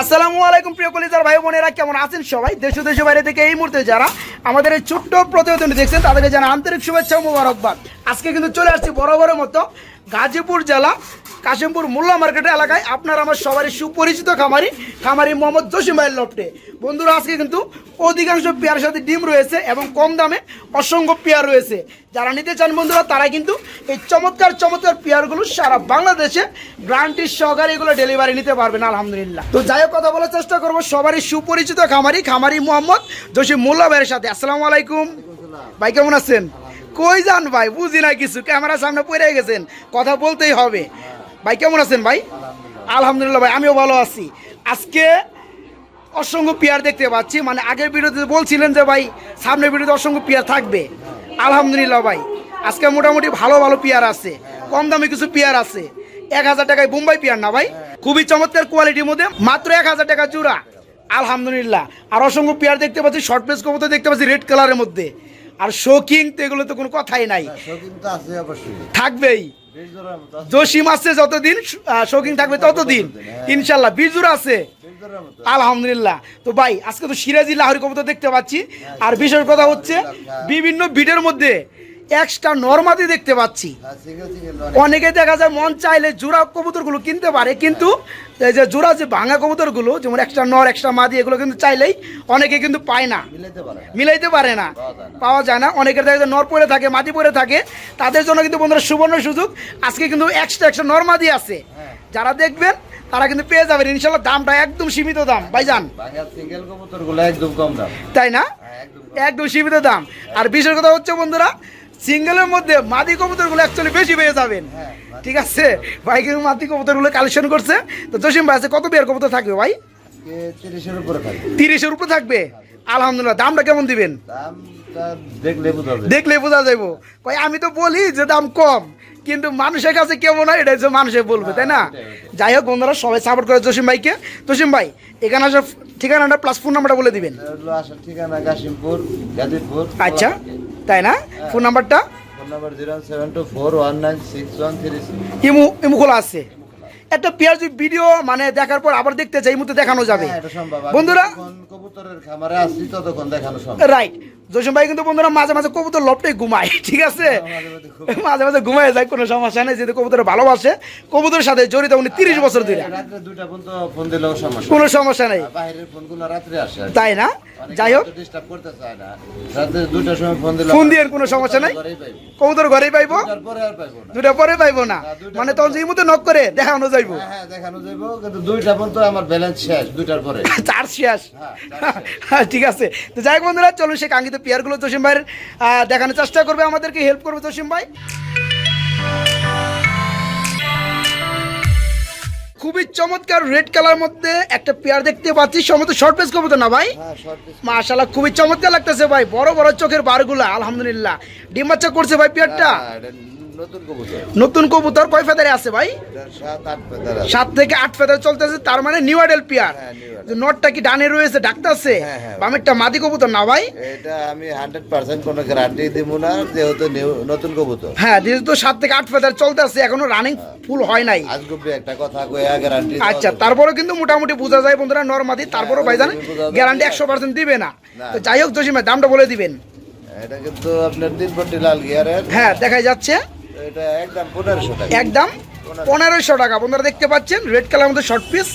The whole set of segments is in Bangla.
আসসালামু আলাইকুম প্রিয় কলিজার ভাই বোনেরা, কেমন আছেন সবাই? দেশ দেশ বাইরে থেকে এই মুহূর্তে যারা আমাদের এই ছোট্ট প্রতিবেদন দেখছেন, তাদেরকে জানা আন্তরিক শুভেচ্ছা ও মোবারকবাদ। আজকে কিন্তু চলে আসছি বড় বড় মতো গাজীপুর জেলা, কাশিমপুর মোল্লা মার্কেট এলাকায় আপনার আমার সবারই সুপরিচিত খামারি খামারি মোহাম্মদ জসিম ভাইয়ের লফটে বন্ধুরা, আজকে কিন্তু অধিকাংশ পেয়ার সাথে ডিম রয়েছে এবং কম দামে অসংখ্য পেয়ার রয়েছে। যারা নিতে চান বন্ধুরা তারা কিন্তু এই চমৎকার চমৎকার পেয়ারগুলো সারা বাংলাদেশে গ্রান্টির সহকারে এগুলো ডেলিভারি নিতে পারবেন, আলহামদুলিল্লাহ। তো যাই কথা বলার চেষ্টা করব সবারই সুপরিচিত খামারি খামারি মোহাম্মদ জসিম মোল্লা ভাইয়ের সাথে। আসসালামু আলাইকুম। ভাই, কেমন আছেন? কই যান ভাই? বুঝি না কিছু। ক্যামেরার সামনে পড়ে গেছেন। কথা বলতেই হবে। ভাই, কেমন আছেন ভাই? আলহামদুলিল্লাহ ভাই, আমিও ভালো আছি। আজকে অসংখ্য পেয়ার দেখতে পাচ্ছি। মানে আগের ভিডিওতে বলছিলেন যে ভাই, সামনের ভিডিওতে অসংখ্য পেয়ার থাকবে। আলহামদুলিল্লাহ ভাই, আজকে মোটামুটি ভালো ভালো পেয়ার আছে। কম দামে কিছু পেয়ার আছে। এক হাজার টাকায় বোম্বাই পেয়ার না ভাই? খুবই চমৎকার কোয়ালিটির মধ্যে মাত্র এক হাজার টাকা জোড়া। আলহামদুলিল্লাহ। আর অসংখ্য পেয়ার দেখতে পাচ্ছি, শর্ট প্লেস কবুতর দেখতে পাচ্ছি, রেড কালারের মধ্যে। আর শৌখিন তো এগুলো তো কোনো কথাই নাই। অবশ্যই। থাকবেই। জসিম আছে যতদিন শৌখিন থাকবে ততদিন। ইনশাল্লাহ বিজুর আছে। আলহামদুলিল্লাহ। তো ভাই আজকে তো সিরাজি লাহরি কবিতা দেখতে পাচ্ছি। আর বিশেষ কথা হচ্ছে বিভিন্ন ভিডের মধ্যে এক্সট্রা নর্মাদি দেখতে পাচ্ছি হ্যাঁ, অনেক। দেখা যায় মন চাইলে জোড়া কবুতরগুলো কিনতে পারে কিন্তু এই যে জোড়া যে ভাঙা কবুতরগুলো যেমন এক্সট্রা নর এক্সট্রা মাদি এগুলো কিন্তু চাইলেই অনেকে কিন্তু পায় না মিলাইতে পারে না। পাওয়া যায় না। অনেকের দেখা যায় নর পরে থাকে মাটি পরে থাকে তাদের জন্য কিন্তু বন্ধুরা সুবর্ণ সুযোগ আজকে কিন্তু এক্সট্রা এক্সট্রা নর্মাদি আছে হ্যাঁ। যারা দেখবেন তারা কিন্তু পেয়ে যাবেন ইনশাল্লাহ দামটা একদম সীমিত দাম ভাইজান একদম কম দাম। তাই না হ্যাঁ। একদম সীমিত দাম আর বিশেষ কথা হচ্ছে বন্ধুরা সিঙ্গেলের মধ্যে মাদি কবুতরগুলো অ্যাকচুয়ালি বেশি পেয়ে যাবেন। হ্যাঁ, ঠিক আছে? ভাই কিন্তু মাদি কবুতরগুলো কালেকশন করছে। তো জসিম ভাই আছে কত বিয়ার কবুতর থাকবে ভাই? আজকে 30 এর উপরে থাকবে। তিরিশের উপরে থাকবে? আলহামদুলিল্লাহ। দামটা কেমন দিবেন? দেখলে বোঝা যাবে। যাব ভাই আমি তো বলি যে দাম কম কিন্তু মানুষের কাছে কেমন হয় এটা হচ্ছে মানুষে বলবে তাই না? যাই হোক বন্ধুরা সবাই সাপোর্ট করে জসিম ভাইকে। জসিম ভাই এখানে আসার ঠিকানাটা প্লাস ফোন নাম্বারটা বলে দিবেন। ঠিকানা কাশিমপুর, আচ্ছা। তাই না? ফোন নাম্বারটা? ফোন নাম্বার 07241961363 ইমু ইমু খোলা আছে। একটা পেঁয়াজ ভিডিও মানে দেখার পর আবার দেখতে চাই মুহূর্তে দেখানো যাবে। হ্যাঁ, বন্ধুরা কবুতরের খামারে আসছি ততক্ষণ দেখানো সম্ভব। রাইট জসিম ভাই কিন্তু বন্ধুরা মাঝে মাঝে কবুতর লপটাই ঘুমায় ঠিক আছে? মাঝে মাঝে ঘুমায়। মাঝে ঘুমায় যায় কোনো সমস্যা নেই যেহেতু কবুতর ভালোবাসে। কবুতরের সাথে জড়িত উনি তিরিশ বছর ধরে। কোনো সমস্যা নেই। তাই না? যাই হোক। ফোন দিয়ে কোনো সমস্যা নাই? ঘরেই কবুতর ঘরেই পাইবো? দুইটার পরে পাইবো না। দুটা পরে পাইবো না? মানে তখন যে মতো নক করে দেখানো যাইবো। হ্যাঁ, হ্যাঁ, দেখানো যাইবো, কিন্তু দুইটা পর্যন্ত আমার ব্যালেন্স শেষ দুইটার পরে। চার শেষ। হ্যাঁ, হ্যাঁ, ঠিক আছে। তো যাই বন্ধুরা চলুন সে কাঙ্ক্ষিত পেয়ারগুলো জসিম ভাইয়ের দেখানোর চেষ্টা করবে আমাদেরকে হেল্প করবে জসিম ভাই। খুবই চমৎকার রেড কালার মধ্যে একটা পেয়ার দেখতে পাচ্ছি। সমস্ত শর্ট পেস করব তো না ভাই? হ্যাঁ মাশাল্লাহ খুবই চমৎকার লাগতেছে ভাই। বড় বড় চোখের বারগুলা আলহামদুলিল্লাহ। ডিম বাচ্চা করছে ভাই পেয়ারটা? হ্যাঁ, নতুন কবুতর। কয় ফেদারে আছে ভাই? সাত থেকে আট ফেদার চলতেছে তার মানে নিউ আইডেল পেয়ার হ্যাঁ, নটটা কি ডানে রয়েছে ডাকতেছে? হ্যাঁ, হ্যাঁ। বামেরটা মাদি কবুতর না ভাই? এটা আমি হান্ড্রেড পার্সেন্ট কোনো গ্যারান্টি দিব না যেহেতু নতুন কবুতর। হ্যাঁ যেহেতু সাত থেকে আট ফেদার চলতেছে এখনও রানিং ফুল হয় নাই। একটা কথা গ্যারান্টি আচ্ছা তারপরে কিন্তু মোটামুটি বোঝা যায় বন্ধুরা নর্মাদি তারপরে ভাই জানেন গ্যারান্টি একশো পার্সেন্ট দিবে না। তো যাই হোক জসিমে দামটা বলে দিবেন। এটা কিন্তু আপনার তিন লাল গিয়ারের হ্যাঁ দেখাই যাচ্ছে। এটা একদম পনেরোশো টাকা। একদম পনেরোশো। টাকা। বন্ধুরা দেখতে পাচ্ছেন রেড কালার মধ্যে শর্ট পিস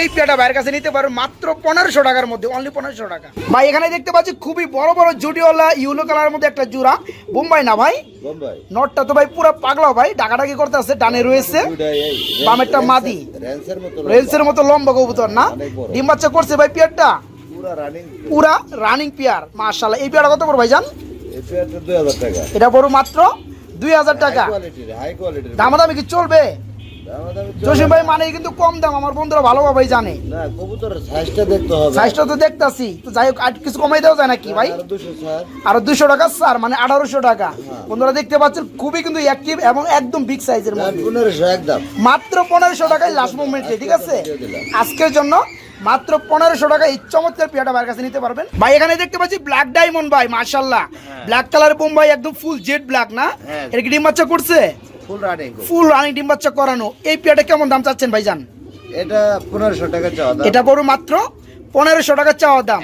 এই পেয়াটা বাইরের কাছে নিতে পারো মাত্র পনেরোশো টাকার মধ্যে অনলি পনেরোশো টাকা। ভাই এখানে দেখতে পাচ্ছি খুবই বড় বড় জুডিওয়ালা ইউলো কালারের মধ্যে একটা জোড়া বোম্বাই না ভাই? নটটা তো ভাই পুরো পাগলা ভাই ডাকাডাকি করতে আছে ডানে রয়েছে। বামেরটা মাদি। মতো রেলসের মতো লম্বা কবুতর না? ডিম বাচ্চা করছে ভাই পেয়ারটা? পুরা রানিং পেয়ার। মার্শাল্লাহ এই পেয়ারটা কত বড় ভাই জান এটা বড় মাত্র দুই হাজার টাকা। হাই কোয়ালিটির দামাদামি কি চলবে? জসিম ভাই মানে কিন্তু কম দাম আমার বন্ধুরা ভালোভাবেই জানে। না কবুতরের সাইজটা দেখতে হবে। সাইজটা তো দেখতাছি। তো যাই হোক আর কিছু কমাই দেওয়া যায় নাকি ভাই? আর দুশো স্যার। আর দুশো টাকা স্যার মানে আঠারোশো টাকা। বন্ধুরা দেখতে পাচ্ছেন খুবই কিন্তু অ্যাক্টিভ এবং একদম বিগ সাইজের একদম। মাত্র পনেরোশো টাকায় লাস্ট মুভমেন্টে ঠিক আছে? আজকের জন্য মাত্র পনেরোশো টাকা এই চমৎকার পেয়াটা ভাইয়ের কাছে নিতে পারবেন। ভাই এখানে দেখতে পাচ্ছি ব্ল্যাক ডায়মন্ড ভাই মার্শাল্লাহ ব্ল্যাক কালার বোম্বাই একদম ফুল জেড ব্ল্যাক না? এর এটা কি ডিম বাচ্চা করছে? ফুল রানিং ডিম বাচ্চা করানো। এই পেয়াটা কেমন দাম চাচ্ছেন ভাইজান? এটা পনেরোশো টাকা এটা বড় মাত্র পনেরোশো টাকা চাওয়া দাম।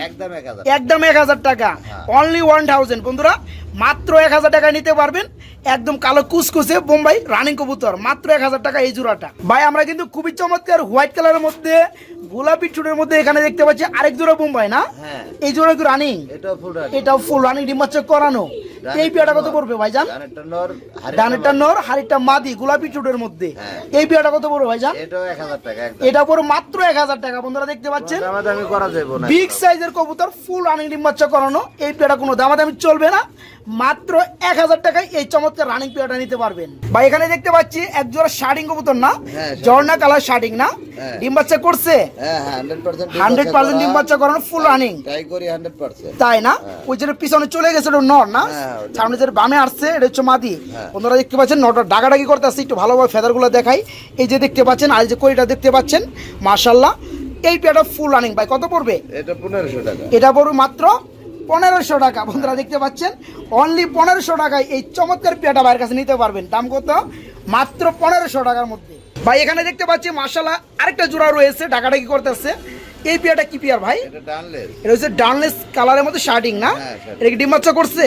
একদম এক হাজার। টাকা। হ্যাঁ। অনলি ওয়ান থাউজেন্ড বন্ধুরা মাত্র এক হাজার টাকা নিতে পারবেন। একদম কালো কুচকুচে বোম্বাই রানিং কবুতর। মাত্র এক হাজার টাকা এই জোড়াটা। ভাই আমরা কিন্তু খুবই চমৎকার হোয়াইট কালারের মধ্যে গোলাপি চুটের মধ্যে এখানে দেখতে পাচ্ছি আরেক জোড়া বোম্বাই না? হ্যাঁ। এই জোড়া কি রানিং এটাও ফুল রানি এটাও ফুল রানিং ডিম বাচ্চা করানো। এই পেয়াটা কত পড়বে ভাইজান? ডানেরটা নর হাড়িটা ডানেরটা মাদি। নর হাড়িটা মাদি গোলাপি চুটের মধ্যে। হ্যাঁ। এই পেয়াটা কত পড়বে ভাইজান? এটা পড়বে মাত্র এক হাজার টাকা। বন্ধুরা দেখতে পাচ্ছেন? করা যাবে না। বিগ সাইজের কবুতর ফুল রানিং ডিম বাচ্চা করানো এই পেয়াটা কোনো দামাদামি চলবে না। মাত্র এক হাজার টাকায় এই চমৎকার রানিং পেয়াটা নিতে পারবেন। বা এখানে দেখতে পাচ্ছি এক জোড়া শার্টিং কবুতর না? হ্যাঁ, ঝর্ণা কালার শার্টিং না? হ্যাঁ। ডিম বাচ্চা করছে? হ্যাঁ হান্ড্রেড পার্সেন্ট ডিম বাচ্চা করানো ফুল রানিং তাই না? ওই যে পিছনে চলে গেছে ওটা নর না? হ্যাঁ, সামনে যে বামে আসছে এটা হচ্ছে মাদি। হ্যাঁ। বন্ধুরা দেখতে পাচ্ছেন নটা ডাকাডাকি করতে আসছে একটু ভালোভাবে ফেদারগুলো দেখাই। এই যে দেখতে পাচ্ছেন আর যে কইটা দেখতে পাচ্ছেন মার্শাল্লাহ এই পেয়াটা ফুল রানিং ভাই। কত পড়বে? এটা পনেরোশো টাকা। এটা পড়বে মাত্র পনেরোশো টাকা। বন্ধুরা দেখতে পাচ্ছেন অনলি পনেরোশো টাকায় এই চমৎকার পেয়াটা ভাইয়ের কাছে নিতে পারবেন। দাম কত? মাত্র পনেরোশো টাকার মধ্যে। ভাই এখানে দেখতে পাচ্ছি মাসালা আরেকটা জোড়া রয়েছে ডাকাডাকি করতেছে। এই পেয়াটা কি পেয়ার ভাই? এটা হচ্ছে ডানলেস কালারের মধ্যে শার্টিং না? হ্যাঁ। এটা কি ডিম বাচ্চা করছে?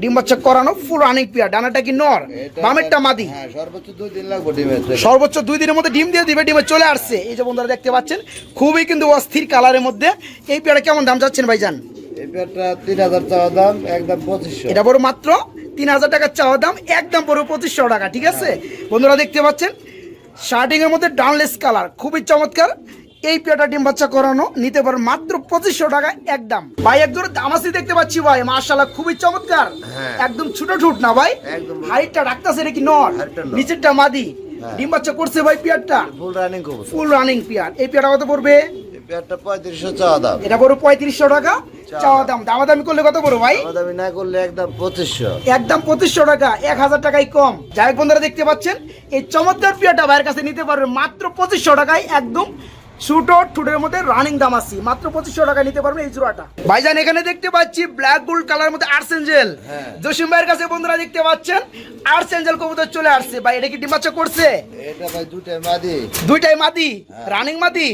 ডিম বাচ্চা করানো ফুল রানিং পেয়ার। ডানাটা কি নর? বামেরটা মাদি? হ্যাঁ সর্বোচ্চ দুই দিন লাগবে ডিমের সর্বোচ্চ দুই দিনের মধ্যে ডিম দিয়ে দিবে ডিমে চলে আসছে। এই যে বন্ধুরা দেখতে পাচ্ছেন খুবই কিন্তু অস্থির কালারের মধ্যে এই পেয়ারা কেমন দাম যাচ্ছেন ভাইজান? এই পেয়ারটা তিন হাজার চাওয়া দাম একদম পঁচিশশো। এটা বড় মাত্র তিন হাজার টাকার চাওয়া দাম একদম পড়বে পঁচিশশো টাকা ঠিক আছে? বন্ধুরা দেখতে পাচ্ছেন শার্টিং এর মধ্যে ডাউনলেস কালার খুবই চমৎকার। এই পেয়াটা ডিম বাচ্চা করানো নিতে পারেন মাত্র পঁচিশশো টাকা একদম ভাই একজন দামাসি দেখতে পাচ্ছি ভাই মার্শাল্লাহ খুবই চমৎকার। হ্যাঁ। একদম ছোট ঠুট না ভাই? হাইটটা ডাকতেছে এটা কি নর। নিচেরটা মাদি। হ্যাঁ। ডিম বাচ্চা করছে ভাই পেয়ারটা। Full running full running pair. এই পেয়ারটা কত পড়বে? পঁয়ত্রিশশো এটা টাকা। চাওয়া দাম। দামাদামি করলে কত ভাই? দামাদামি না করলে একদম পঁচিশশো। একদম পঁচিশশো টাকা। এক হাজার টাকাই কম। যাই বন্ধুরা দেখতে পাচ্ছেন এই চমৎকার পিয়াটা ভাইয়ের কাছে নিতে পারবে মাত্র পঁচিশশো টাকায় একদম ছোটো ঠুটের মধ্যে রানিং দাম আছে। মাত্র পঁচিশশো টাকা নিতে পারবেন এই জোড়াটা। ভাইজান এখানে দেখতে পাচ্ছি ব্ল্যাক গোল্ড কালার মধ্যে আর্সেঞ্জেল হ্যাঁ। জসিম ভাইয়ের কাছে বন্ধুরা দেখতে পাচ্ছেন আর্সেঞ্জেল কবুতর চলে আসছে। ভাই এটা কি ডিমাচ্চা করছে? এটা ভাই দুটাই মাদি। দুইটাই মাদি? রানিং মাদি?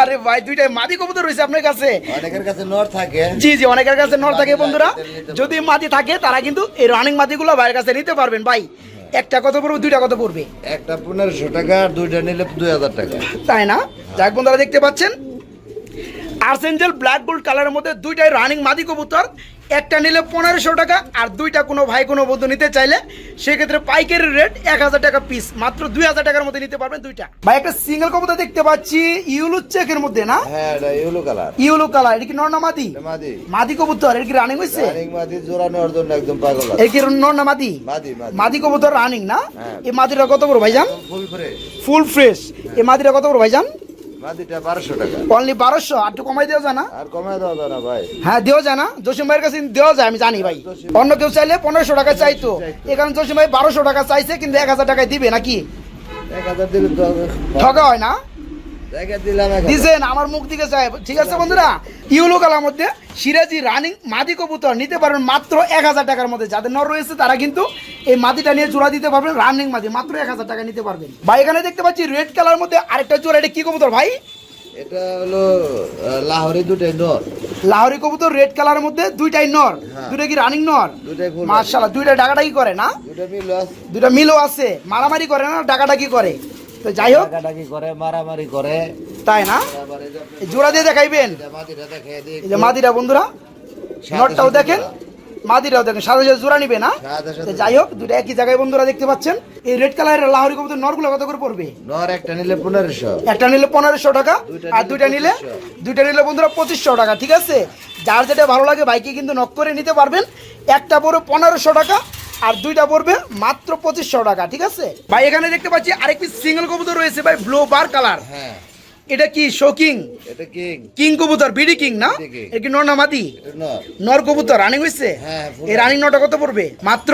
আরে ভাই দুইটাই মাদি কবুতর রয়েছে আপনার কাছে। অনেকের কাছে নর থাকে। জি জি অনেকের কাছে নর থাকে বন্ধুরা। যদি মাটি থাকে তারা কিন্তু এই রানিং মাটিগুলো ভাইয়ের কাছে নিতে পারবেন। ভাই একটা কত পড়বে দুইটা কত পড়বে। একটা পনেরোশো টাকা আর দুইটা নিলে দুই হাজার টাকা। তাই না? যাক বন্ধুরা দেখতে পাচ্ছেন। আর্সেঞ্জেল ব্ল্যাক গোল্ড কালারের মধ্যে দুইটাই রানিং মাদি কবুতর। একটা নিলে পনেরোশো টাকা আর দুইটা কোনো ভাই কোনো বন্ধু নিতে চাইলে সেক্ষেত্রে পাইকারি রেট এক হাজার টাকা পিস মাত্র দুই হাজার টাকার মধ্যে নিতে পারবেন দুইটা। ভাই একটা সিঙ্গেল কবুতর দেখতে পাচ্ছি ইউলু চেকের মধ্যে না? হ্যাঁ এটা ইউলো কালার ইউলু কালার এটা কি নর না মাদি? মাদি। মাদি কবুতর এটা কি রানিং হয়েছে রানিং মাদি জোড়া নেওয়ার জন্য একদম পাগল এটা কি নর না মাদি? মাদি মাদি। মাদি কবুতর রানিং না? হ্যাঁ। এই মাদিটা কত বড় ভাইজান ফুল ফ্রেশ ফুল ফ্রেশ এই মাদিটা কত বড় ভাইজান মাদিটা বারোশো টাকা। অনলি আর কমাই দেওয়া যায় না আর কমায় দেওয়া যায় না ভাই। হ্যাঁ দেওয়া যায় না জসিম ভাইয়ের কাছে দেওয়া যায় আমি জানি ভাই। অন্য কেউ চাইলে টাকা চাইতো। এখানে জসিম ভাই বারোশো টাকা চাইছে কিন্তু এক হাজার টাকায় দিবে নাকি? দিলে ঠকা হয় না জায়গা দিলাম এক হাজার। দিছেন আমার মুখ দিকে চাই। ঠিক আছে বন্ধুরা? ইউলো কালার মধ্যে সিরাজি রানিং মাদি কবুতর নিতে পারবেন মাত্র এক হাজার টাকার মধ্যে। যাদের নর রয়েছে তারা কিন্তু এই মাদিটা নিয়ে জোড়া দিতে পারবেন রানিং মাদি মাত্র এক হাজার টাকা নিতে পারবেন। ভাই এখানে দেখতে পাচ্ছি রেড কালার মধ্যে আরেকটা জোড়া। এটা কি কবুতর ভাই? এটা হলো লাহোরি দুটাই নর। লাহোরি কবুতর রেড কালারের মধ্যে দুইটাই নর। হ্যাঁ। দুইটা কি রানিং নর? ফুল দুইটা ডাকাডাকি করে না? দুটা মিল আছে। দুইটা মিলও আছে। মারামারি করে না ডাকাডাকি করে? তো যাই হোক। করে মারামারি করে। তাই না? জোড়া দিয়ে দেখাইবেন? এই যে মাদিরা বন্ধুরা নটটাও দেখেন মাদিরাও দেখেন সাদা সাদা জোড়া নিবে না? যাই হোক দুটো একই জায়গায় বন্ধুরা দেখতে পাচ্ছেন। এই রেড কালারের লাহোরি কবুতর নরগুলো কত করে পড়বে? নর একটা নিলে পনেরোশো। একটা নিলে পনেরোশো টাকা আর দুইটা নিলে দুইটা নিলে বন্ধুরা পঁচিশশো টাকা ঠিক আছে? যার যেটা ভালো লাগে বাইকে কিন্তু নক করে নিতে পারবেন। একটা পড়বে পনেরোশো টাকা আর দুইটা পড়বে মাত্র পঁচিশশো টাকা ঠিক আছে? ভাই এখানে দেখতে পাচ্ছি আরেকটি সিঙ্গেল কবুতর রয়েছে ভাই ব্লু বার কালার। হ্যাঁ। এটা কি শোকিং? এটা কিং। কিং কবুতর বিডি কিং না। এটা কি নর না মাদি? নর। নর কবুতর রানিং হয়েছে হ্যাঁ, এই রানিং নটা কত পড়বে? মাত্র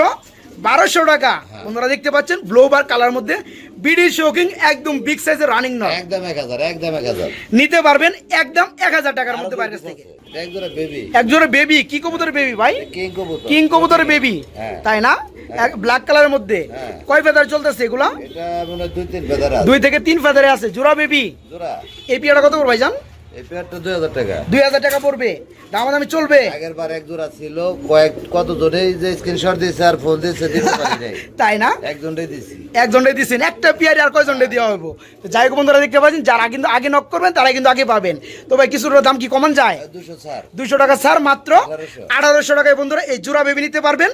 বারোশো টাকা। আপনারা দেখতে পাচ্ছেন ব্লো বার কালার মধ্যে বিডি শোকিং একদম বিগ সাইজের রানিং নর একদম এক হাজার একদম এক হাজার। নিতে পারবেন একদম এক হাজার টাকার মধ্যে বাইরের কাছ থেকে। একজোড়া বেবি কি কবুতরের বেবি ভাই? কিং কবুতর। বেবি হ্যাঁ। তাই না? ব্ল্যাক কালারের মধ্যে। হ্যাঁ। কয় ফেদার চলতেছে এগুলা? হয় দুই থেকে তিন ফেদারে আছে। জোড়া বেবি জোড়া। এই পিয়াটা কত পড়বে ভাইজান? এই পেয়ারটা টাকা। পড়বে। দামাদামি চলবে। আগের বার এক জোড়া ছিল কয়েক কত যে স্ক্রিনশট দিয়েছে আর ফোন দিয়েছে দিতে পারি নাই। তাই না? একজনটাই দিছি। একটা পিয়ারি আর দেওয়া হব তো যাই হোক বন্ধুরা দেখতে পাচ্ছেন যারা কিন্তু আগে নক করবেন তারা কিন্তু আগে পাবেন। তো ভাই কিছুর দাম কি কমন যায়? দুশো টাকা স্যার মাত্র 1800 আঠারোশো টাকায় বন্ধুরা এই জোড়া বেবি নিতে পারবেন।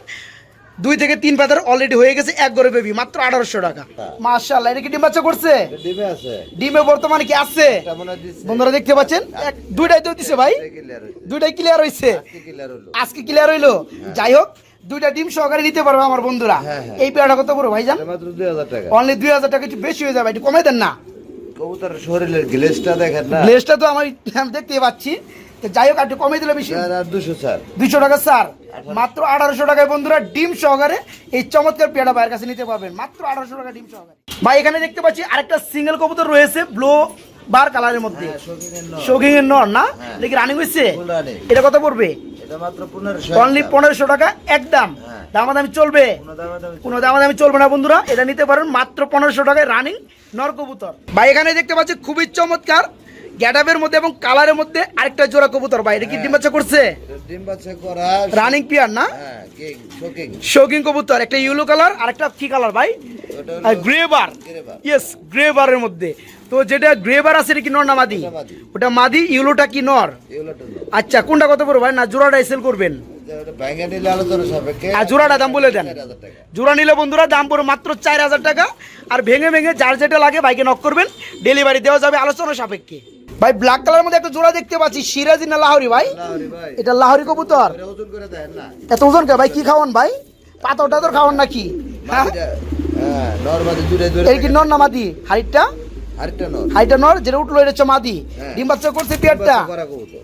দুই থেকে তিন পাতার অলরেডি হয়ে গেছে এক গড়ে বেবি মাত্র আঠারোশো টাকা। হ্যাঁ। মার্শাল্লাহ এটা কি ডিম বাচ্চা করছে? ডিমে আছে। ডিমে বর্তমানে কি আছে? হয় বন্ধুরা দেখতে পাচ্ছেন? দুইটাই তো দিছে ভাই। দুইটাই ক্লিয়ার হয়েছে আজকে ক্লিয়ার হইল। যাই হোক দুইটা ডিম সহকারে নিতে পারবে আমার বন্ধুরা। হ্যাঁ, হ্যাঁ। এই পেয়ারটা কত বড় ভাইজান? অনলি দুই হাজার টাকা। একটু বেশি হয়ে যাবে একটু কমে দেন না। কবুতর শরীরের গ্লেসটা দেখেন না। গ্লেসটা তো আমি দেখতে পাচ্ছি। যাই হোক একটু কমে দিলে বেশি। দুশো ছাড় দুইশো টাকা স্যার। মাত্র আঠারোশো টাকায় বন্ধুরা ডিম সহকারে এই চমৎকার পেয়ারা ভাইয়ের কাছে নিতে পারবেন। মাত্র আঠারোশো টাকা ডিম সহকারে। ভাই এখানে দেখতে পাচ্ছি আরেকটা সিঙ্গেল কবুতর রয়েছে ব্লো বার কালারের মধ্যে। শৌকিং এর নর। না? দেখি রানিং হয়েছে? এটা কত পড়বে? পনেরোশো অনলি পনেরোশো টাকা একদম হ্যাঁ। দামাদামি চলবে? কোনো দামাদামি চলবে না বন্ধুরা এটা নিতে পারেন। মাত্র পনেরোশো টাকায় রানিং নর কবুতর। ভাই এখানে দেখতে পাচ্ছি খুবই চমৎকার গ্যাডাপের মধ্যে এবং কালারের মধ্যে আরেকটা জোড়া কবুতর ভাই। এটা কি ডিম বাচ্চা করছে? ডিম বাচ্চা করা রানিং পিয়ার না? হ্যাঁ শোকিং শৌকিং কবুতর একটা ইয়েলো কালার আর একটা কি কালার ভাই। ওটা হলো গ্রে বার ইয়েস গ্রে বারের মধ্যে। তো যেটা গ্রে বার আছে এটা কি নর না মাদি? ওটা মাদি। ইউলোটা কি নর? আচ্ছা কোনটা কত পড়বে ভাই? না জোড়াটা সেল করবেন। আর জোড়াটা দাম বলে দেন। জোড়া নিলে বন্ধুরা দাম পড়বে মাত্র চার হাজার টাকা। আর ভেঙে ভেঙে যার যেটা লাগে বাইকে নক করবেন। ডেলিভারি দেওয়া যাবে আলোচনা সাপেক্ষে। ভাই ব্ল্যাক কালার মধ্যে একটা জোড়া দেখতে পাচ্ছি সিরাজি না লাহরি ভাই? এটা লাহরি কবুতর। এটা ওজন করে এত ওজন কে ভাই কি খাওয়ান ভাই? পাথর টাথর খাওয়ান নাকি? হ্যাঁ। হ্যাঁ নর্মালি দূরে দূরে এই কি নর না মাদি? হাইটটা? নর। হাইটটা নর যেটা উঠল এটা হচ্ছে মাদি। হ্যাঁ। ডিম বাচ্চা করছে পেয়ারটা।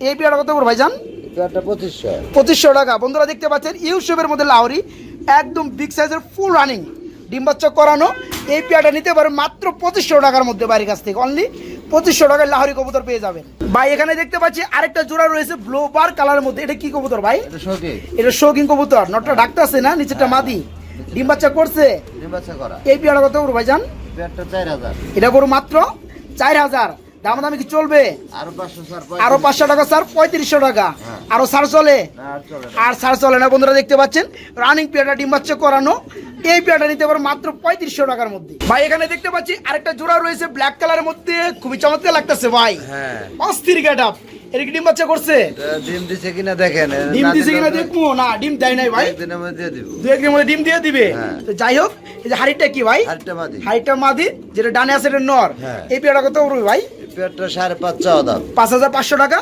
এই পেয়ারটা কত করে ভাইজান একটা পঁচিশশো। টাকা। বন্ধুরা দেখতে পাচ্ছেন ইউসেফের মধ্যে লাহরি একদম বিগ সাইজের ফুল রানিং ডিম বাচ্চা করানো এই পেয়ারটা নিতে পারেন মাত্র পঁচিশশো টাকার মধ্যে বাড়ির কাছ থেকে। অনলি পঁচিশশো টাকায় লাহরি কবুতর পেয়ে যাবেন। ভাই এখানে দেখতে পাচ্ছি আরেকটা জোড়া রয়েছে ব্লো বার কালারের মধ্যে। এটা কি কবুতর ভাই? এটা শোকিং কবুতর। নটটা ডাকতেছে না? নিচেরটা মাদি। ডিম বাচ্চা করছে? ডিম বাচ্চা করা। এই পেয়ারা কত করব ভাই যান এটা করব মাত্র চার হাজার। দাম দামি কি চলবে? আরও পাঁচশো আরও পাঁচশো টাকা স্যার পঁয়ত্রিশশো টাকা। হ্যাঁ। আরও ছাড় চলে? আর চলে না। আর ছাড় চলে না বন্ধুরা দেখতে পাচ্ছেন? রানিং পেয়ারটা ডিম বাচ্চা করানো। এই পেয়ারটা নিতে পারো মাত্র পঁয়ত্রিশশো টাকার মধ্যে। ভাই এখানে দেখতে পাচ্ছি আরেকটা জোড়া রয়েছে ব্ল্যাক কালারের মধ্যে। খুবই চমৎকার লাগতেছে ভাই। হ্যাঁ। অস্থির গেট আপ এটা কি ডিম বাচ্চা করছে? ডিম দিছে কিনা দেখেন ডিম দিছে কিনা দেখব। না ডিম দেয় নাই ভাই। একদিনের মধ্যে দিয়ে দিব। দু একদিনের মধ্যে ডিম দিয়ে দিবে। হ্যাঁ। তো যাই হোক এই যে হাড়িটা কি ভাই? আরেকটা মাদি। হাড়িটা মাদি যেটা ডানে আছে এটা নর। এই পেয়ারটা কত ভাই? পেয়ারটা সাড়ে পাঁচ চাওয়া দাম। পাঁচ হাজার পাঁচশো টাকা?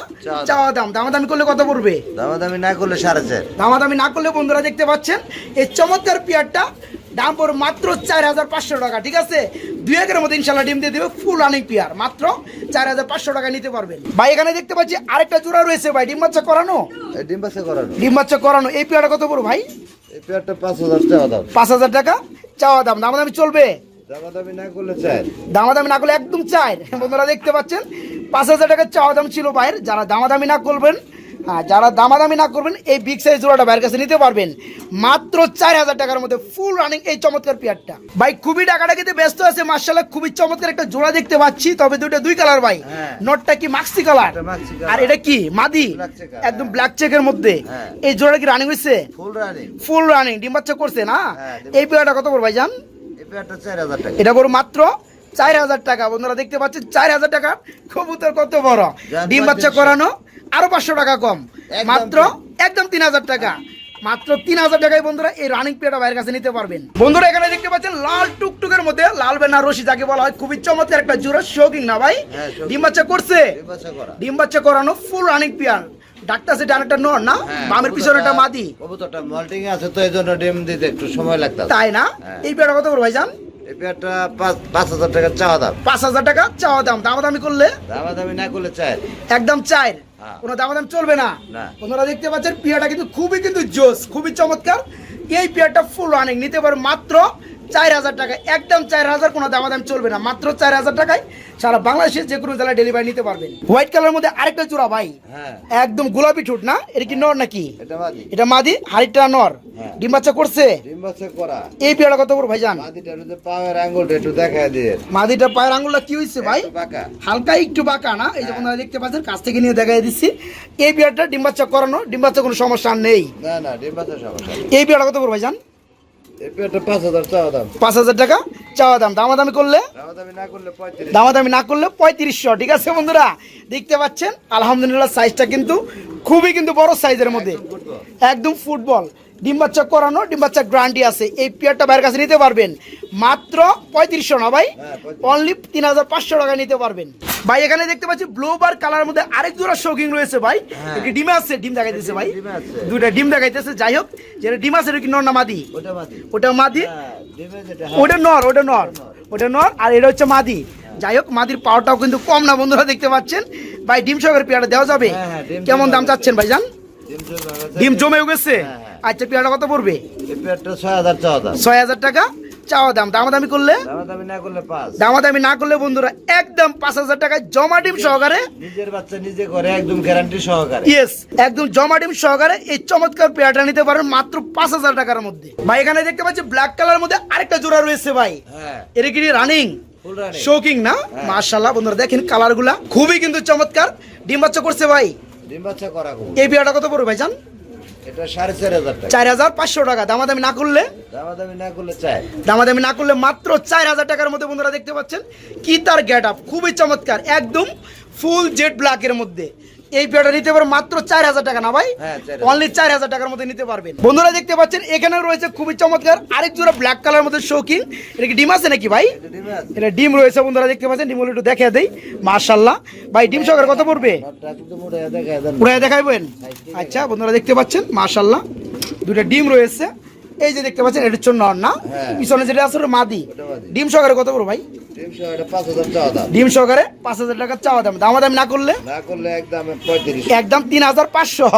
চাওয়া দাম। দামাদামি করলে কত পড়বে? দামাদামি না করলে সাড়ে চার। দামাদামি না করলে বন্ধুরা দেখতে পাচ্ছেন এই চমৎকার পেয়ারটা দাম পড়বে মাত্র চার হাজার পাঁচশো টাকা ঠিক আছে? দুই একের মধ্যে ইনশাল্লাহ ডিম দিয়ে দেবে ফুল রানিং পেয়ার মাত্র চার হাজার পাঁচশো টাকা নিতে পারবেন। ভাই এখানে দেখতে পাচ্ছি আরেকটা জোড়া রয়েছে ভাই ডিম বাচ্চা করানো? ডিম বাচ্চা করানো। ডিম বাচ্চা করানো এই পেয়ারটা কত পড়ো ভাই? এই পেয়ারটা পাঁচ হাজার চাওয়া দাম। পাঁচ হাজার টাকা চাওয়া দাম। দামাদামি চলবে? দামাদামি না করলে চার দামাদামি না করলে একদম চাই। বন্ধুরা দেখতে পাচ্ছেন পাঁচ হাজার টাকার চাওয়া দাম ছিল যারা দামাদামি না করবেন হ্যাঁ যারা দামাদামি না করবেন এই বিগ সাইজ জোড়াটা ভাইয়ের কাছে নিতে পারবেন। মাত্র চার হাজার টাকার মধ্যে ফুল রানিং এই চমৎকার পেয়ারটা। ভাই খুবই টাকাটাকিতে ব্যস্ত আছে মার্শাল্লাহ খুবই চমৎকার একটা জোড়া দেখতে পাচ্ছি তবে দুটো দুই কালার ভাই। হ্যাঁ। নটটা কি মাক্সি কালার। আর এটা কি? মাদি? একদম ব্ল্যাক চেকের মধ্যে। হ্যাঁ। এই জোড়া কি রানিং হয়েছে ফুল রানিং ফুল রানিং ডিম বাচ্চা করছে না? হ্যাঁ, এই পেয়ারটা কত পড়বে ভাইজান? এই পেয়ারটা চার হাজার টাকা। এটা বড় মাত্র চার হাজার টাকা। বন্ধুরা দেখতে পাচ্ছেন চার হাজার টাকা। কবুতর কত বড়? ডিম বাচ্চা করানো আরও পাঁচশো টাকা কম। মাত্র একদম তিন হাজার টাকা। মাত্র তিন হাজার টাকায় বন্ধুরা এই রানিং পেয়ারটা বাইরের কাছে নিতে পারবেন। বন্ধুরা এখানে দেখতে পাচ্ছেন লাল টুকটুকের মধ্যে লাল বেনা রশি যাকে বলা হয় খুবই চমৎকার একটা জোড়া শৌকিং না ভাই? হ্যাঁ, ডিম বাচ্চা করছে? ডিম বাচ্চা করানো ফুল রানিং পেয়ার ডাক্তার সে ডানাটা নর না? হ্যাঁ, বামের পিছনে একটা মাদি। কবুতরটা মল্টিং আছে তো এই জন্য ডিম দিতে একটু সময় লাগতো তাই না? হ্যাঁ। এই পেয়ারটা কত করে ভাইজান? এই পেয়ারটা পাঁচ হাজার টাকা চাওয়া দাম। পাঁচ হাজার টাকা চাওয়া দাম। দামাদামি করলে? দামাদামি না করলে চার একদম চার হ্যাঁ। কোনো দামাদাম চলবে না। আপনারা দেখতে পাচ্ছেন পিয়াটা কিন্তু খুবই কিন্তু জোস খুবই চমৎকার। এই পিয়ারটা ফুল রানিং নিতে পারে মাত্র চার হাজার টাকা একদম চার হাজার কোনো দামাদাম চলবে না মাত্র চার হাজার টাকায় সারা বাংলাদেশের যে কোনো জেলায় ডেলিভারি নিতে পারবেন। হোয়াইট কালারের মধ্যে আরেকটা জোড়া ভাই হ্যাঁ। একদম গোলাপি ঠোঁট না? এটা কি নর নাকি? এটা মাদি। হাড়িটা নর। হ্যাঁ। ডিম বাচ্চা করছে? এই পেয়ারা কত বড় ভাইজান? মাদিটার আঙ্গুলটা একটু দেখা দিয়ে মাদিটা পায়ের আঙুলটা কি হয়েছে ভাই? হালকা একটু বাঁকা না? এই যে আপনারা দেখতে পাচ্ছেন কাছ থেকে নিয়ে দেখাই দিচ্ছি। এই বিয়ারটা ডিম বাচ্চা করানো ডিম বাচ্চা কোনো সমস্যা নেই। না না ডিম বাচ্চা সমস্যা এই বিয়ারটা কত ভাইজান? পাঁচ হাজার টাকা চাওয়া দাম। দামাদামি করলে? দামাদামি না করলে পঁয়ত্রিশশো ঠিক আছে বন্ধুরা? দেখতে পাচ্ছেন? আলহামদুলিল্লাহ সাইজটা কিন্তু খুবই কিন্তু বড় সাইজের মধ্যে। একদম ফুটবল। ডিম বাচ্চা করানো ডিম বাচ্চা গ্রান্টি আছে। এই পেয়ারটা বাইরের কাছে নিতে পারবেন। মাত্র পঁয়ত্রিশশো না ভাই? হ্যাঁ, 35 অনলি তিন হাজার পাঁচশো টাকা নিতে পারবেন। ভাই এখানে দেখতে পাচ্ছি ব্লু বার কালার মধ্যে আরেক জোড়া শৌকিং রয়েছে ভাই। হ্যাঁ। একটি ডিমে আছে ডিম দেখাইতেছে ভাই। দুইটা ডিম দেখাইতেছে। যাই হোক যেটা ডিম আছে কি নর না মাদি? ওটা মাদি। ওটা হ্যাঁ, ওটা নর ওটা নর। ওটা নর আর এটা হচ্ছে মাদি। যাই হোক মাদির পাওয়ারটাও কিন্তু কম না বন্ধুরা দেখতে পাচ্ছেন। ভাই ডিম সহকারে পেয়ারা দেওয়া যাবে? হ্যাঁ, হ্যাঁ, কেমন দাম চাচ্ছেন ভাইজান? ডিম ডিম জমে গেছে? হ্যাঁ, হ্যাঁ। আচ্ছা পেয়ারা কত পড়বে? ছয় হাজার টাকা চাওয়া দাম। দামাদামি করলে? দামাদামি না করলে বন্ধুরা একদম পাঁচ হাজার টাকায় জমা ডিম সহকারে নিজের বাচ্চা নিজে করে একদম গ্যারান্টি সহকারে। ইয়েস একদম জমা ডিম সহকারে এই চমৎকার পেয়ারটা নিতে পারেন মাত্র পাঁচ হাজার টাকার মধ্যে। ভাই এখানে দেখতে পাচ্ছি ব্ল্যাক কালার মধ্যে আরেকটা জোড়া রয়েছে ভাই। হ্যাঁ। এটা কি রানিং শোকিং না? হ্যাঁ। মাশাল্লাহ বন্ধুরা দেখেন কালারগুলা খুবই কিন্তু চমৎকার। ডিম বাচ্চা করছে ভাই। ডিম বাচ্চা করা এই পেয়ারটা কত পড়বে ভাইজান এটা সাড়ে চার হাজার টাকা। চার হাজার পাঁচশো টাকা। দামাদামি না করলে? দামাদামি না করলে চাই। দামাদামি না করলে মাত্র চার হাজার টাকার মধ্যে বন্ধুরা দেখতে পাচ্ছেন কি তার গেট আপ খুবই চমৎকার একদম ফুল জেড ব্ল্যাকের মধ্যে। এই পেয়ারটা নিতে পারবেন মাত্র চার হাজার টাকা না ভাই? হ্যাঁ, 4,000 অনলি চার হাজার টাকার মধ্যে নিতে পারবেন। বন্ধুরা দেখতে পাচ্ছেন এখানে রয়েছে খুবই চমৎকার আরেক জোড়া ব্ল্যাক কালার মধ্যে শৌখিন এটা কি ডিম আছে নাকি ভাই? এটা ডিমে ডিম রয়েছে বন্ধুরা দেখতে পাচ্ছেন ডিমগুলো একটু দেখে দেই। মার্শাল্লাহ ভাই ডিম সহকারে কত পড়বে? নটটা কিন্তু মোটা দেখা দেন। পুরাই দেখাইবেন? আচ্ছা বন্ধুরা দেখতে পাচ্ছেন মার্শাল্লাহ দুটো ডিম রয়েছে। এই যে দেখতে পাচ্ছেন এটা হচ্ছে নর না? হ্যাঁ। পিছনে যেটা আছে মাদি। ডিম সহকারে কত বড় ভাই? ডিম সহকারে পাঁচ হাজার টাকা চাওয়া দাম। দামা দাম না করলে একদম তিন হাজার পাঁচশো।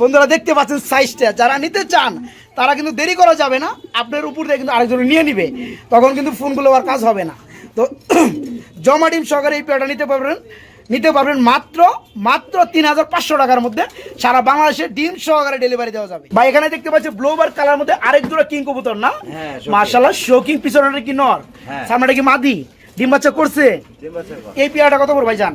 বন্ধুরা দেখতে পাচ্ছেন সাইজটা যারা নিতে চান তারা কিন্তু দেরি করা যাবে না। আপনার উপর দিয়ে কিন্তু আরেকজন নিয়ে নিবে। তখন কিন্তু ফোনগুলো আর কাজ হবে না। তো জমা ডিম সহকারে এই পেয়ারটা নিতে পারবেন। নিতে পারবেন মাত্র মাত্র তিন হাজার পাঁচশো টাকার মধ্যে সারা বাংলাদেশে ডিম সহকারে ডেলিভারি দেওয়া যাবে। বা এখানে দেখতে পাচ্ছি ব্লোবার কালার মধ্যে আরেক দুটো কিং কবুতর না? হ্যাঁ। মার্শাল্লাহ শোকিং পিছনে কি নর। হ্যাঁ। সামনেটা কি মাদি? ডিম বাচ্চা করছে? এই পেয়ারটা কত পড়বে ভাইজান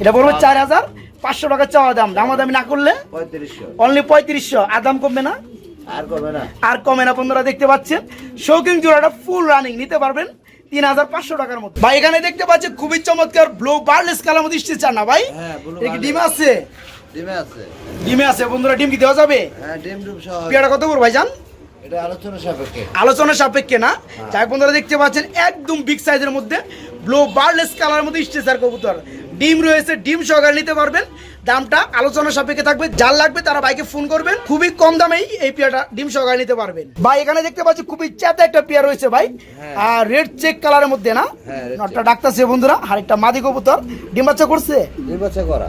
এটা পড়বে চার হাজার পাঁচশো টাকা চাওয়া দাম। দাম দামি না করলে? পঁয়ত্রিশশো। অনলি পঁয়ত্রিশশো। আর দাম কমবে না? আর কমে না। আর কমে না বন্ধুরা দেখতে পাচ্ছেন। শৌকিং জোড়াটা ফুল রানিং নিতে পারবেন। তিন হাজার পাঁচশো টাকার মতো ভাই এখানে দেখতে পাচ্ছি খুবই চমৎকার ব্লু বার্লেস কালার মধ্যে স্টিচ না ভাই? হ্যাঁ। ডিম আছে? ডিমে আছে। ডিমে আছে। বন্ধুরা ডিম কি দেওয়া যাবে? হ্যাঁ ডিম ডিম সহ। পেয়ারা কত করে ভাইজান? এটা আলোচনা সাপেক্ষে। আলোচনা সাপেক্ষে না? যাই বন্ধুরা দেখতে পাচ্ছেন একদম বিগ সাইজের মধ্যে ব্লো বার্লেস কালার মধ্যে স্টেসার কবুতর। ডিম রয়েছে ডিম সহকারে নিতে পারবেন। দামটা আলোচনা সাপেক্ষে থাকবে। যার লাগবে তারা বাইকে ফোন করবেন। খুবই কম দামেই এই পেয়ারটা ডিম সহকারে নিতে পারবেন। ভাই এখানে দেখতে পাচ্ছি খুবই চাতে একটা পেয়ার রয়েছে ভাই। হ্যাঁ। আর রেড চেক কালারের মধ্যে না? হ্যাঁ, ডাক্তার নটটা ডাকতেছে বন্ধুরা। আর একটা মাদি কবুতর। ডিম বাচ্চা করছে? ডিম বাচ্চা করা।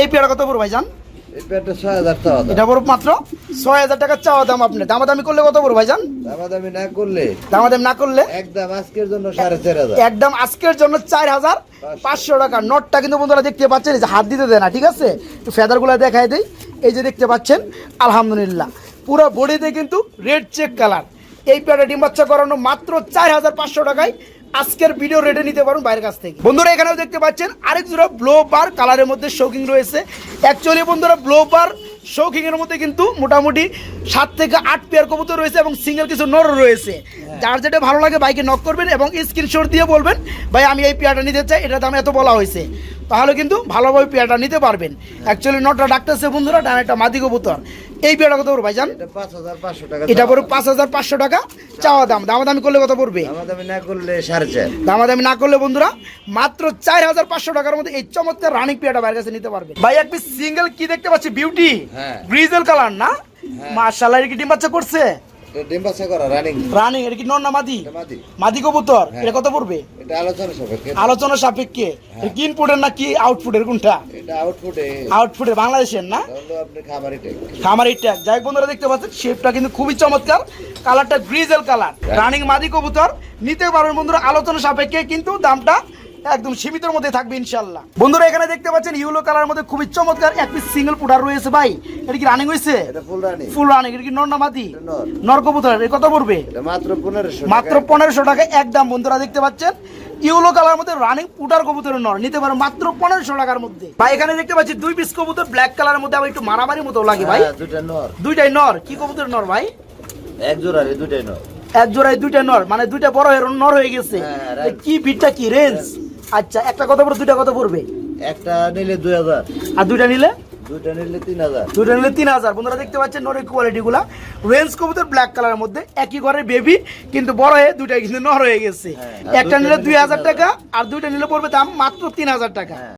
এই পেয়ারটা কত পড়বে ভাইজান? এই হাজার এটা পড়বে মাত্র? ছয় হাজার টাকা চাওয়া দাম আপনি দামাদামি করলে কত পড়বে ভাইজান? দামাদামি না করলে? দামাদামি না করলে? একদম আজকের জন্য সাড়ে চার হাজার। একদম আজকের জন্য চার হাজার পাঁচশো। টাকা। নোটটা কিন্তু বন্ধুরা দেখতে পাচ্ছেন যে হাত দিতে দেয় না ঠিক আছে? একটু ফেদারগুলো দেখায় দেই। এই যে দেখতে পাচ্ছেন আলহামদুলিল্লাহ। পুরো বডিতে কিন্তু রেড চেক কালার এই প্যাডে ডিম বাচ্চা করানো মাত্র চার হাজার পাঁচশো টাকায় আজকের ভিডিও রেটে নিতে পারুন বাইরের কাছ থেকে। বন্ধুরা এখানেও দেখতে পাচ্ছেন আরেক জোড়া ব্লো বার কালারের মধ্যে শৌকিং রয়েছে। অ্যাকচুয়ালি বন্ধুরা ব্লো বার শৌকিং এর মধ্যে কিন্তু মোটামুটি সাত থেকে আট পেয়ার কবুতর রয়েছে এবং সিঙ্গেল কিছু নর রয়েছে। যার যেটা ভালো লাগে বাইকে নক করবেন এবং স্ক্রিনশট দিয়ে বলবেন ভাই আমি এই পেয়ারটা নিতে চাই এটার দাম এত বলা হয়েছে। তাহলে কিন্তু ভালোভাবে পেয়াটা নিতে পারবেন। অ্যাকচুয়ালি নটটা ডাকতেছে বন্ধুরা ডান একটা মাদি কবুতর। এই পেয়ারটা কত পড়বে ভাইজান? এটা পড়বে পাঁচ হাজার পাঁচশো টাকা চাওয়া দাম। দামাদামি করলে কত পড়বে? দামাদামি না করলে বন্ধুরা মাত্র চার হাজার পাঁচশো টাকার মধ্যে এই চমৎকার রানিং পেয়াটা বাইরের কাছে নিতে পারবে ভাই একটি সিঙ্গেল কি দেখতে পাচ্ছি? বিউটি হ্যাঁ। গ্রিজেল কালার না? মাশাআল্লাহ এর কি ডিম বাচ্চা করছে? ডিম বাচ্চা করা রানিং। রানিং এটা কি নর না মাদি? মাদি। মাদি কবুতর। এটা কত পড়বে? এটা আলোচনা সাপেক্ষে। আলোচনা সাপেক্ষে। কি ইনপুটের না কি আউটপুটের কোনটা? এটা আউটপুটে আউটপুটের বাংলাদেশের না? হলো আপনি খামারি ট্যাগ খামারি ট্যাগ যাই বন্ধুরা দেখতে পাচ্ছেন শেপটা কিন্তু খুবই চমৎকার। কালারটা গ্রিজেল কালার রানিং মাদি কবুতর। নিতে পারবেন বন্ধুরা আলোচনা সাপেক্ষে কিন্তু দামটা একদম সীমিতের মধ্যে থাকবে ইনশাল্লাহ বন্ধুরা এখানে দেখতে পাচ্ছেন ইউলো কালার মধ্যে খুবই চমৎকার এক পিস সিঙ্গেল পুডার রয়েছে ভাই। এটা কি রানিং হয়েছে? ফুল রানিং এটা কি নর না মাদি? নর। কবুতর কত পড়বে? মাত্র পনেরোশো টাকা। একদম বন্ধুরা দেখতে পাচ্ছেন? ইউলো কালার মধ্যে রানিং পুটার কবুতরের নর নিতে পারো মাত্র পনেরোশো টাকার মধ্যে। ভাই এখানে দেখতে পাচ্ছি দুই পিস কবুতর ব্ল্যাক কালারের মধ্যে আবার একটু মারামারি মতো লাগে ভাই। হ্যাঁ, নর। দুইটাই নর? কি কবুতর নর ভাই? এক জোড়ার এই দুটাই নর। এক জোড়ায় দুইটা নর মানে দুইটা বড় নর হয়ে গেছে। হ্যাঁ, কি বিটটা কি রেঞ্জ আচ্ছা একটা কত পড়বে দুইটা কত পড়বে একটা নিলে দুই হাজার। আর দুইটা নিলে? দুইটা নিলে তিন হাজার। দুইটা নিলে তিন হাজার। বন্ধুরা দেখতে পাচ্ছেন নরের রেঞ্জ কবুতর ব্ল্যাক কালারের মধ্যে একই ঘরের বেবি কিন্তু বড় হয়ে কিন্তু নর হয়ে গেছে। হ্যাঁ, একটা নিলে নিলে দুই হাজার। টাকা আর দুইটা নিলে পড়বে দাম মাত্র তিন হাজার টাকা। হ্যাঁ।